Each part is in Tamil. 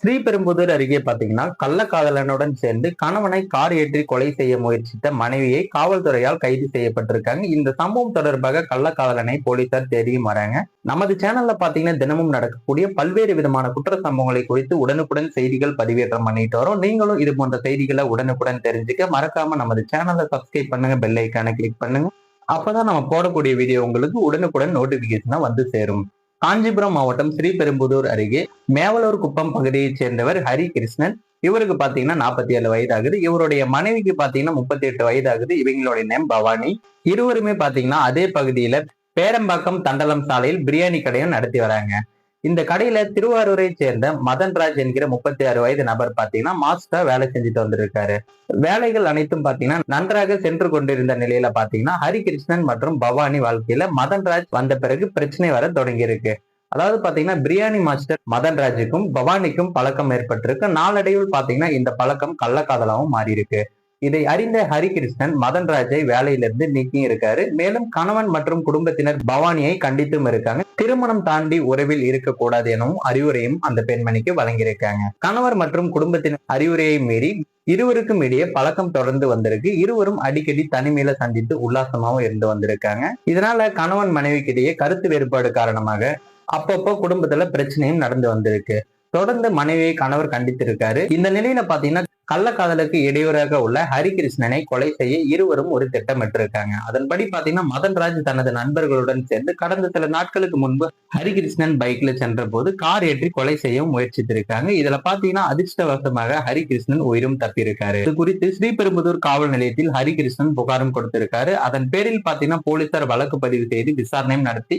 ஸ்ரீபெரும்புதூர் அருகே பாத்தீங்கன்னா கள்ளக்காதலனுடன் சேர்ந்து கணவனை கார் ஏற்றி கொலை செய்ய முயற்சித்த மனைவியை காவல்துறையால் கைது செய்யப்பட்டிருக்காங்க. இந்த சம்பவம் தொடர்பாக கள்ளக்காதலனை போலீசார் தேடியும் வராங்க. நமது சேனல்ல பாத்தீங்கன்னா தினமும் நடக்கக்கூடிய பல்வேறு விதமான குற்ற சம்பவங்களை குறித்து உடனுக்குடன் செய்திகள் பதிவேற்றம் பண்ணிட்டு வரோம். நீங்களும் இது போன்ற செய்திகளை உடனுக்குடன் தெரிஞ்சுக்க மறக்காம நமது சேனலை சப்ஸ்கிரைப் பண்ணுங்க பெல் ஐக்கானை கிளிக் பண்ணுங்க. அப்பதான் நம்ம போடக்கூடிய வீடியோ உங்களுக்கு உடனுக்குடன் நோட்டிபிகேஷனா வந்து சேரும். காஞ்சிபுரம் மாவட்டம் ஸ்ரீபெரும்புதூர் அருகே மேவலூர் குப்பம் பகுதியைச் சேர்ந்தவர் ஹரி கிருஷ்ணன் இவருக்கு பாத்தீங்கன்னா நாற்பத்தி ஏழு வயது ஆகுது இவருடைய மனைவிக்கு பாத்தீங்கன்னா முப்பத்தி எட்டு வயது ஆகுது இவங்களுடைய நேம் பவானி. இருவருமே பாத்தீங்கன்னா அதே பகுதியில பேரம்பாக்கம் தண்டலம் சாலையில் பிரியாணி கடையும் நடத்தி வராங்க. இந்த கடையில திருவாரூரை சேர்ந்த மதன்ராஜ் என்கிற முப்பத்தி ஆறு வயது நபர் பாத்தீங்கன்னா மாஸ்டர் வேலை செஞ்சுட்டு வந்திருக்காரு. வேலைகள் அனைத்தும் பாத்தீங்கன்னா நன்றாக சென்று கொண்டிருந்த நிலையில பாத்தீங்கன்னா ஹரிகிருஷ்ணன் மற்றும் பவானி வாழ்க்கையில மதன்ராஜ் வந்த பிறகு பிரச்சனை வர தொடங்கி இருக்கு அதாவது பாத்தீங்கன்னா பிரியாணி மாஸ்டர் மதன்ராஜுக்கும் பவானிக்கும் பழக்கம் ஏற்பட்டிருக்கு. நாளடைவில் பாத்தீங்கன்னா இந்த பழக்கம் கள்ளக்காதலாவும் மாறி இருக்கு இதை அறிந்த ஹரிகிருஷ்ணன் மதன்ராஜை வேலையிலிருந்து நீக்கியும் இருக்காரு மேலும் கணவன் மற்றும் குடும்பத்தினர் பவானியை கண்டித்தும் இருக்காங்க. திருமணம் தாண்டி உறவில் இருக்கக்கூடாது எனவும் அறிவுரையும் அந்த பெண்மணிக்கு வழங்கியிருக்காங்க. கணவர் மற்றும் குடும்பத்தின் அறிவுரையை மீறி இருவருக்கும் இடையே பழக்கம் தொடர்ந்து வந்திருக்கு. இருவரும் அடிக்கடி தனிமையில சந்தித்து உல்லாசமாவும் இருந்து வந்திருக்காங்க. இதனால கணவன் மனைவிக்கிடையே கருத்து வேறுபாடு காரணமாக அப்பப்போ குடும்பத்துல பிரச்சனையும் நடந்து வந்திருக்கு. தொடர்ந்து மனைவியை கணவர் கண்டித்திருக்காரு. இந்த நிலையில பாத்தீங்கன்னா கள்ளக்காதலுக்கு இடையூறாக உள்ள ஹரிகிருஷ்ணனை கொலை செய்ய இருவரும் ஒரு திட்டமிட்டிருக்காங்க. அதன்படி பாத்தீங்கன்னா மதன்ராஜ் தனது நண்பர்களுடன் சேர்ந்து கடந்த சில நாட்களுக்கு முன்பு ஹரிகிருஷ்ணன் பைக்ல சென்ற போது கார் ஏற்றி கொலை செய்யவும் முயற்சித்திருக்காங்க. இதுல பாத்தீங்கன்னா அதிர்ஷ்டவசமாக ஹரிகிருஷ்ணன் உயிரும் தப்பியிருக்காரு. இது குறித்து ஸ்ரீபெரும்புதூர் காவல் நிலையத்தில் ஹரிகிருஷ்ணன் புகாரும் கொடுத்திருக்காரு. அதன் பேரில் பாத்தீங்கன்னா போலீசார் வழக்கு பதிவு செய்து விசாரணையும் நடத்தி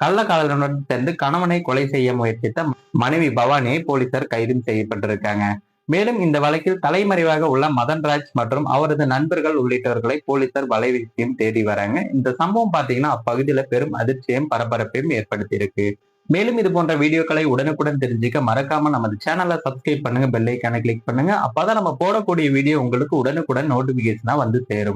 கள்ளக்காதலனுடன் சேர்ந்து கணவனை கொலை செய்ய முயற்சித்த மனைவி பவானியை போலீசார் கைதும் செய்யப்பட்டிருக்காங்க. மேலும் இந்த வழக்கில் தலைமறைவாக உள்ள மதன்ராஜ் மற்றும் அவரது நண்பர்கள் உள்ளிட்டவர்களை போலீசார் வலைவீசியும் தேடி வராங்க. இந்த சம்பவம் பாத்தீங்கன்னா அப்பகுதியில பெரும் அதிர்ச்சியும் பரபரப்பையும் ஏற்படுத்தியிருக்கு. மேலும் இது போன்ற வீடியோக்களை உடனுக்குடன் தெரிஞ்சுக்க மறக்காம நமது சேனலை சப்ஸ்கிரைப் பண்ணுங்க பெல் ஐக்கானை கிளிக் பண்ணுங்க. அப்பதான் நம்ம போடக்கூடிய வீடியோ உங்களுக்கு உடனுக்குடன் நோட்டிபிகேஷனா வந்து சேரும்.